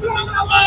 জিন্দাবাদ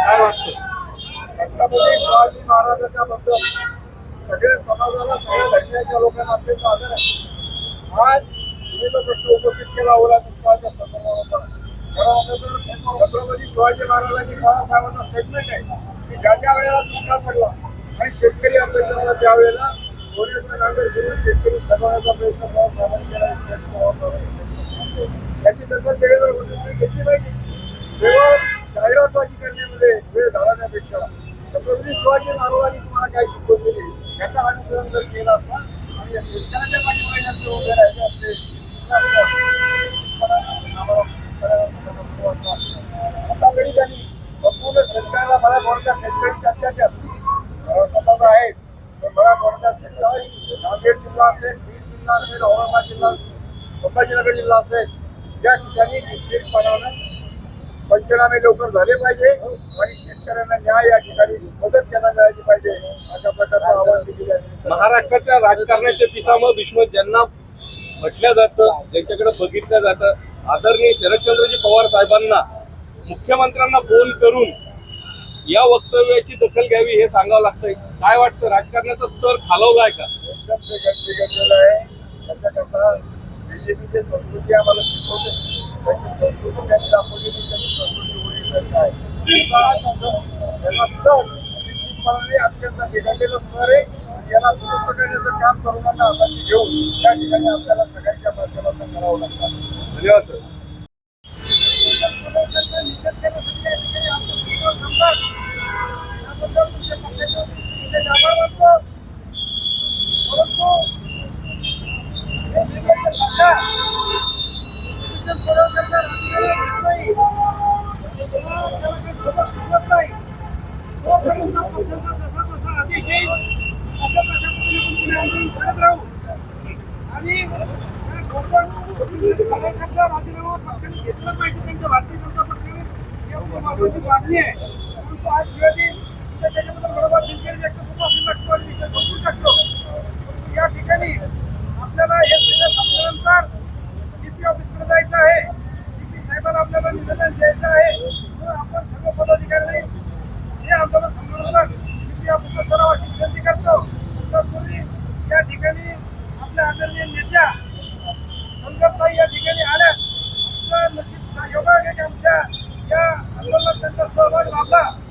काय वाटतं छत्रपती शिवाजी महाराजांच्या बद्दल सगळ्या समाजाला सगळ्या लोकांना अत्यंत आदर आहे आज तुम्ही जो प्रश्न उपस्थित केला ओला दुष्काळाच्या संदर्भात खरं छत्रपती शिवाजी महाराजांनी बाळासाहेबांचा स्टेटमेंट आहे की ज्या ज्या वेळेला दुष्काळ पडला आणि शेतकरी आंदोलनाला त्यावेळेला सोन्याचं नांगर घेऊन शेतकरी जगवण्याचा प्रयत्न बाळासाहेबांनी केला त्याची दखल वेळेवर घेतली पाहिजे. केवळ जाहिरातबाजी करण्यामध्ये वेळ घालवण्यापेक्षा छत्रपती शिवाजी महाराजांनी तुम्हाला काय शिकवून दिली याचा अनुसरण जर केला असता राहिले असते आता संपूर्ण शेतकऱ्याला मराठवाड्याच्या शेतकरी अत्याचार आहेत तर मराठवाड्याच्या शेतकरी नांदेड जिल्हा असेल बीड जिल्हा असेल औरंगाबाद जिल्हा संभाजीनगर जिल्हा असेल या ठिकाणी निश्चितपणानं पंचनामे लवकर झाले पाहिजे आणि शेतकऱ्यांना न्याय या ठिकाणी मदत त्यांना मिळाली पाहिजे अशा प्रकारचं आवाहन या निमित्तानं महाराष्ट्राच्या राजकारणाचे पितामह भीष्म ज्यांना म्हटलं जातं ज्यांच्याकडे बघितलं जातं आदरणीय शरदचंद्रजी पवार साहेबांना मुख्यमंत्र्यांना फोन करून या वक्तव्याची दखल घ्यावी हे सांगावं लागतंय. काय वाटतं राजकारणाचा स्तर खालवलाय का? एकदम आहे. त्याच्याकरता बीजेपीची संस्कृती आम्हाला शिकवते. त्यांची संस्कृती त्यांनी दाखवली की त्यांची संस्कृती ओरिजिनल काय त्याचा हा संदर्भ- त्याचा स्तर निश्चितपणाने अत्यंत बिघडलेलं स्तर आहे याला दुरुस्त करण्याचं काम तरुणांना हाताशी घेऊन त्या ठिकाणी आपल्याला सगळ्यांच्या माध्यमातून करावं लागतं धन्यवाद सर निषेध तुमच्या पक्षाचे विशेष आभार मानतो परंतु हे बिघडलं सरकार डिजिटल पुरवठ्याचा राजकीय होत नाही किंवा त्याला काही सबक शिकवत नाही तोपर्यंत पक्षाचा जसा जसा आदेश येईल अशा तशा पद्धतीने आपण आंदोलन करत राहू आणि त्या सरकारचा राजीनामा पक्षाने घेतला पाहिजे त्यांच्या भारतीय जनता पक्षाने. ही महत्वाची मागणी आहे. परंतु आज शिवाजी त्याच्याबद्दल बरोबर दिलगिरी व्यक्त करतो आपण टाकतो आणि विषय संपून टाकतो. या ठिकाणी आपल्याला हे सगळं संपल्यानंतर सीपी ऑफिसकडे जायचं आहे. सीपी साहेबांना आपल्याला निवेदन द्यायचं आहे. म्हणून आपण सर्व पदाधिकारी हे आंदोलन संदर्भात सीपी ऑफिसला सराव अशी विनंती करतो. तुम्ही या ठिकाणी आपल्या आदरणीय नेत्या संगत या ठिकाणी koy valla.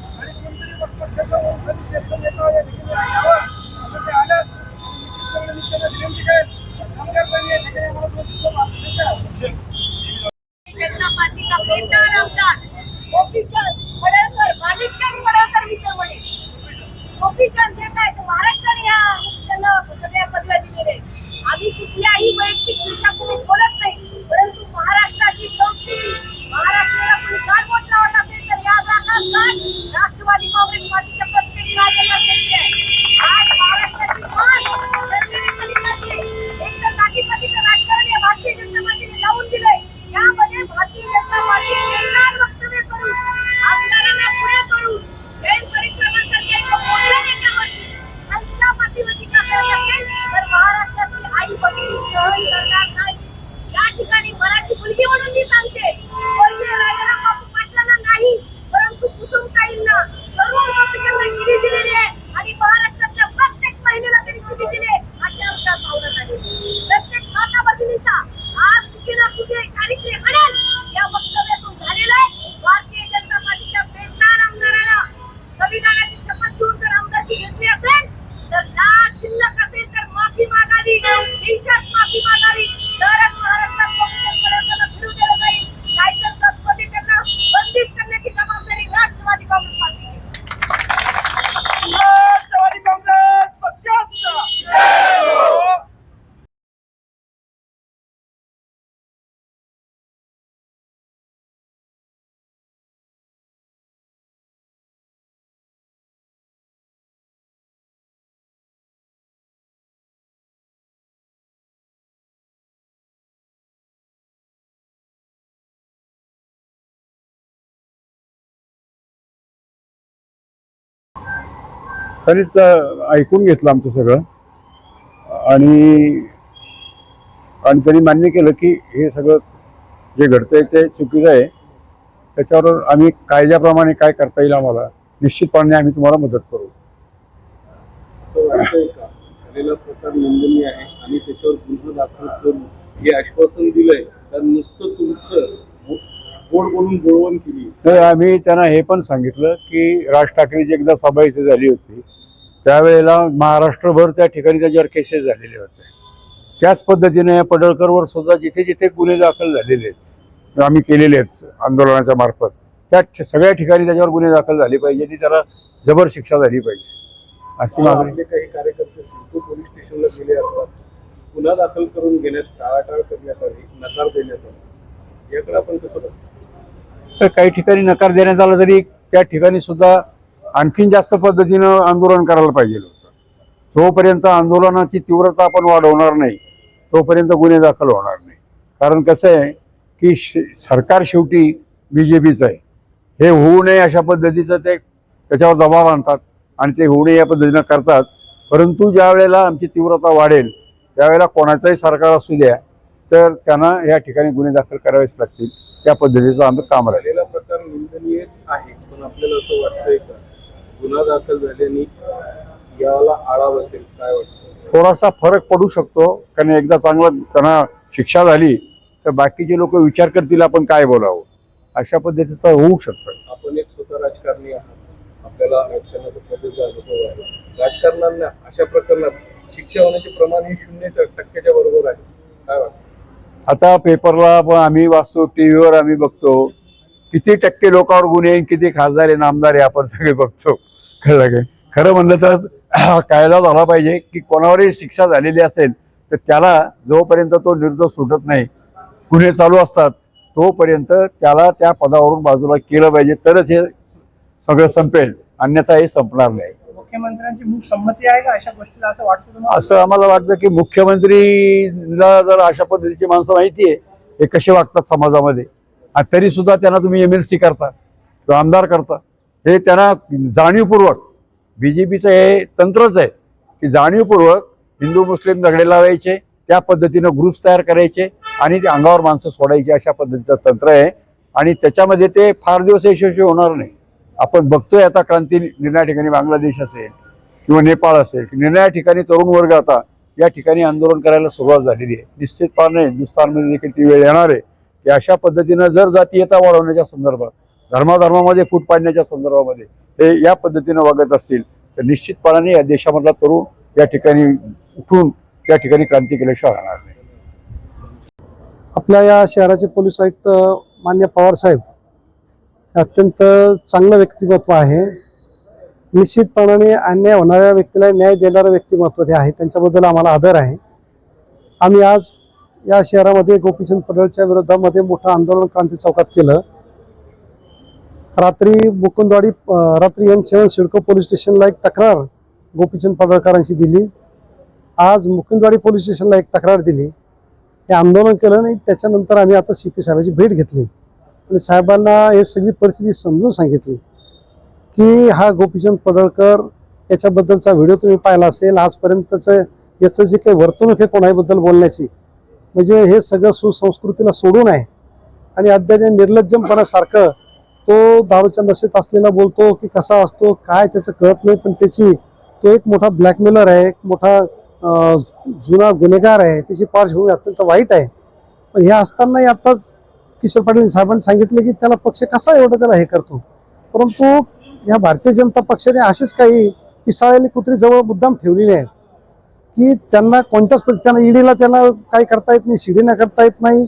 त्यांनीच ऐकून घेतलं आमचं सगळं. आणि आणि त्यांनी मान्य केलं की हे सगळं जे घडतंय ते चुकीचं आहे. त्याच्यावर आम्ही कायद्याप्रमाणे काय करता येईल आम्हाला निश्चितपणे आम्ही तुम्हाला मदत करू. असं वाटतंय का? झालेला प्रकार निंदनीय आहे आणि त्याच्यावर गुन्हा दाखल करून हे आश्वासन दिलंय. तर नुसतं तुमचं गोड बोलून केली. तर आम्ही त्यांना हे पण सांगितलं की राज ठाकरेची एकदा सभा इथे झाली होती. त्यावेळेला महाराष्ट्रभर त्या ठिकाणी त्याच्यावर केसेस झालेले होते. त्याच पद्धतीने या पडळकरवर सुद्धा जिथे जिथे गुन्हे दाखल झालेले आहेत आम्ही केलेले आहेत आंदोलनाच्या मार्फत त्या सगळ्या ठिकाणी त्याच्यावर गुन्हे दाखल झाले पाहिजे आणि त्याला जबर शिक्षा झाली पाहिजे. अशी मागणी. काही कार्यकर्ते सिद्धू पोलीस स्टेशनला गेले असतात. गुन्हा दाखल करून घेण्यास टाळाटाळ करण्यात आली नकार देण्यात आला. याकडे आपण कसं तर काही ठिकाणी नकार देण्यात आला तरी त्या ठिकाणी सुद्धा आणखीन जास्त पद्धतीनं आंदोलन करायला पाहिजे होतं. तोपर्यंत आंदोलनाची तीव्रता आपण वाढवणार नाही. तोपर्यंत गुन्हे दाखल होणार नाही. कारण कसं आहे की श- सरकार शेवटी बी जे पीचं आहे. हे होऊ नये अशा पद्धतीचं ते त्याच्यावर दबाव आणतात आणि ते होऊ नये या पद्धतीनं करतात. परंतु ज्या वेळेला आमची तीव्रता वाढेल त्यावेळेला कोणाचंही सरकार असू द्या तर त्यांना या ठिकाणी गुन्हे दाखल करावेच लागतील. त्या पद्धतीचं आमचं काम राहिलेलं प्रकार निंदनीयच आहे पण आपल्याला असं वाटतंय का? गुन्हा दाखल झाल्याने याला आळा बसेल काय वाटतं? थोडासा फरक पडू शकतो. कारण एकदा चांगलं त्यांना शिक्षा झाली तर बाकीचे लोक विचार करतील आपण काय बोलावं. अशा पद्धतीचं होऊ शकतं. आपण एक स्वतः राजकारणी आहात. आपल्याला राजकारण्यांना अशा प्रकरणात शिक्षा होण्याचे प्रमाण हे शून्य टक्क्याच्या बरोबर आहे. काय वाटतं? आता पेपरला पण आम्ही वाचतो टी व्हीवर आम्ही बघतो. किती टक्के लोकांवर गुन्हे किती खासदार आहे नामदार आहे आपण सगळे बघतो. कळलं काय खरं म्हणलं तर कायदा झाला पाहिजे की कोणावरही शिक्षा झालेली असेल तर त्याला जोपर्यंत तो निर्दोष सुटत नाही गुन्हे चालू असतात तोपर्यंत त्याला त्या पदावरून बाजूला केलं पाहिजे. तरच हे सगळं संपेल. अन्यथा हे संपणार नाही. मुख्यमंत्र्यांची मूक संमती आहे का अशा गोष्टीला? असं वाटतं तुम्हाला? असं आम्हाला वाटतं की मुख्यमंत्रीला जर अशा पद्धतीची माणसं माहिती आहे हे कसे वागतात समाजामध्ये? तरी सुद्धा त्यांना तुम्ही एम एल सी करता किंवा आमदार करता. हे त्यांना जाणीवपूर्वक बी जे पीचं हे तंत्रच आहे की जाणीवपूर्वक हिंदू मुस्लिम झगडे लावायचे त्या पद्धतीनं ग्रुप्स तयार करायचे आणि ते अंगावर माणसं सोडायची अशा पद्धतीचं तंत्र आहे. आणि त्याच्यामध्ये ते फार दिवस यशस्वी होणार नाही. आपण बघतोय आता क्रांती निर्णया ठिकाणी बांगलादेश असेल किंवा नेपाळ असेल की निर्णया ठिकाणी तरुण वर्ग आता या ठिकाणी आंदोलन करायला सुरुवात झालेली आहे. निश्चितपणे हिंदुस्थानमध्ये देखील ती वेळ येणार आहे. की अशा पद्धतीनं जर जातीयता वाढवण्याच्या संदर्भात धर्माधर्मामध्ये फूट पाडण्याच्या संदर्भामध्ये हे या पद्धतीनं वागत असतील तर निश्चितपणाने या देशामधला तरुण या ठिकाणी उठून या ठिकाणी क्रांती केल्याशिवाय राहणार नाही. आपल्या या शहराचे पोलीस आयुक्त मान्य पवार साहेब हे अत्यंत चांगलं व्यक्तिमत्व आहे. निश्चितपणाने अन्याय होणाऱ्या व्यक्तीला न्याय देणारं व्यक्तिमत्व ते आहे त्यांच्याबद्दल आम्हाला आदर आहे. आम्ही आज या शहरामध्ये गोपीचंद पडळच्या विरोधामध्ये मोठं आंदोलन क्रांती चौकात केलं. रात्री मुकुंदवाडी रात्री एन सेवन सिडको पोलीस स्टेशनला एक तक्रार गोपीचंद पडळकरांची दिली. आज मुकुंदवाडी पोलीस स्टेशनला एक तक्रार दिली. हे आंदोलन केलं नाही त्याच्यानंतर आम्ही आता सी पी साहेबांची भेट घेतली. आणि साहेबांना हे सगळी परिस्थिती समजून सांगितली की हा गोपीचंद पडळकर याच्याबद्दलचा व्हिडिओ तुम्ही पाहिला असेल आजपर्यंतचं याचं जे काही वर्तणूक आहे कोणाबद्दल बोलण्याची म्हणजे हे सगळं सुसंस्कृतीला सोडून आहे. आणि अद्याप या निर्लज्जमपणासारखं तो दारूच्या नशेत असलेला बोलतो की कसा असतो काय त्याचं कळत नाही पण त्याची तो एक मोठा ब्लॅकमेलर आहे एक मोठा जुना गुन्हेगार आहे त्याची पार्श्वभूमी अत्यंत वाईट आहे. पण हे असतानाही आत्ताच किशोर पाटील साहेबांनी सांगितले की त्याला पक्ष कसा एवढं त्याला हे करतो? परंतु ह्या भारतीय जनता पक्षाने असेच काही पिसाळलेली कुत्री जवळ मुद्दाम ठेवलेली आहेत की त्यांना कोणत्याच त्यांना ईडीला त्यांना काही करता येत नाही शिडीना करता येत नाही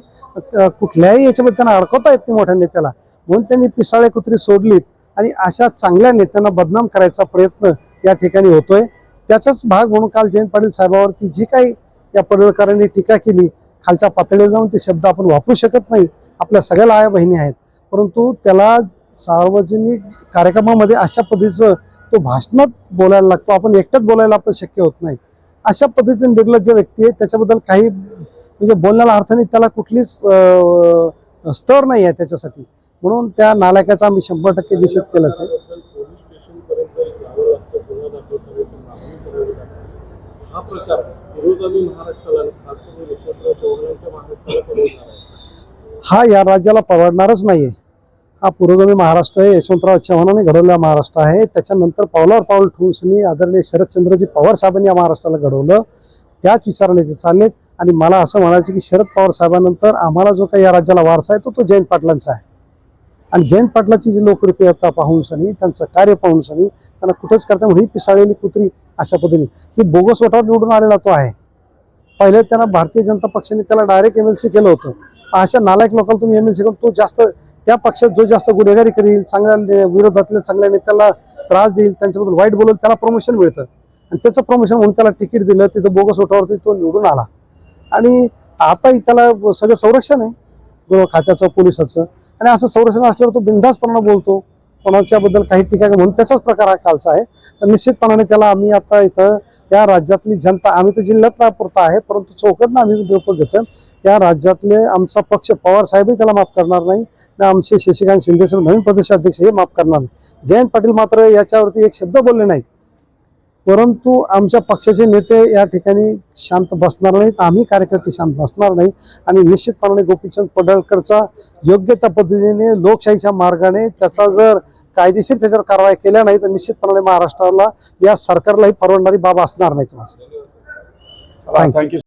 कुठल्याही याच्यामध्ये त्यांना अडकवता येत नाही मोठ्या नेत्याला. म्हणून त्यांनी पिसाळे कुत्री सोडलीत आणि अशा चांगल्या नेत्यांना बदनाम करायचा प्रयत्न या ठिकाणी होतोय. त्याचाच भाग म्हणून काल जयंत पाटील साहेबावरती जी काही या पडळकरांनी टीका केली खालच्या पातळीवर जाऊन ते शब्द आपण वापरू शकत नाही. आपल्या सगळ्या आया बहिणी आहेत. परंतु त्याला सार्वजनिक कार्यक्रमामध्ये अशा पद्धतीचं तो भाषणात बोलायला लागतो. आपण एकट्यात बोलायला आपण शक्य होत नाही. अशा पद्धतीने निर्लज्ज व्यक्ती आहे. त्याच्याबद्दल काही म्हणजे बोलण्याला अर्थ नाही. त्याला कुठलीच स्तर नाही आहे त्याच्यासाठी. म्हणून त्या नालायकाचा आम्ही शंभर टक्के निषेध केलाच आहे. हा हा या राज्याला परवडणारच नाहीये. हा पुरोगामी महाराष्ट्र आहे. यशवंतराव चव्हाणांनी घडवलेला महाराष्ट्र आहे. त्याच्यानंतर पावलावर पाऊल ठेवून आदरणीय शरदचंद्रजी पवार साहेबांनी या महाराष्ट्राला घडवलं. त्याच विचाराने ते चाललेत. आणि मला असं म्हणायचं की शरद पवार साहेबांनंतर आम्हाला जो काही या राज्याला वारसा आहे तो तो जयंत पाटलांचा आहे. आणि जयंत पाटलाची जी लोकप्रियता पाहून सनी त्यांचं कार्य पाहून सनी त्यांना कुठेच करता ही पिसाळलेली कुत्री अशा पद्धतीने. ही बोगस वटावर निवडून आलेला तो आहे. पहिले त्यांना भारतीय जनता पक्षाने त्याला डायरेक्ट एम एल सी केलं होतं. अशा नालायक लोकांना तुम्ही एम एल सी करून तो जास्त त्या पक्षात जो जास्त गुन्हेगारी करील चांगल्या विरोधातल्या चांगल्या नेत्याला त्रास देईल त्यांच्याबद्दल वाईट बोलेल त्याला प्रमोशन मिळतं. आणि त्याचं प्रमोशन म्हणून त्याला तिकीट दिलं तिथं बोगस वटावरती तो निवडून आला. आणि आता त्याला सगळं संरक्षण आहे. गृह खात्याचं पोलिसाचं. आणि असं संरक्षण असल्यावर तो बिंदासपणानं बोलतो. कोणाच्याबद्दल काही टीका म्हणून त्याचाच प्रकार हा कालचा आहे. तर निश्चितपणाने त्याला आम्ही आता इथं या राज्यातली जनता आम्ही तर जिल्ह्यातला पुरता आहे परंतु चौकटनं आम्ही डोकं घेतोय. या राज्यातले आमचा पक्ष पवार साहेबही त्याला माफ करणार नाही आणि आमचे शशिकांत शिंदे नवीन प्रदेशाध्यक्ष हे माफ करणार नाही. जयंत पाटील मात्र याच्यावरती एक शब्द बोलले नाहीत. परंतु आमच्या पक्षाचे नेते या ठिकाणी शांत बसणार नाहीत. आम्ही कार्यकर्ते शांत बसणार नाही. आणि निश्चितपणाने गोपीचंद पडळकरचा योग्य त्या पद्धतीने लोकशाहीच्या मार्गाने त्याचा जर कायदेशीर त्याच्यावर कारवाई केल्या नाही तर निश्चितपणाने महाराष्ट्राला या सरकारलाही परवडणारी बाब असणार नाही. तुम्हाला थँक्यू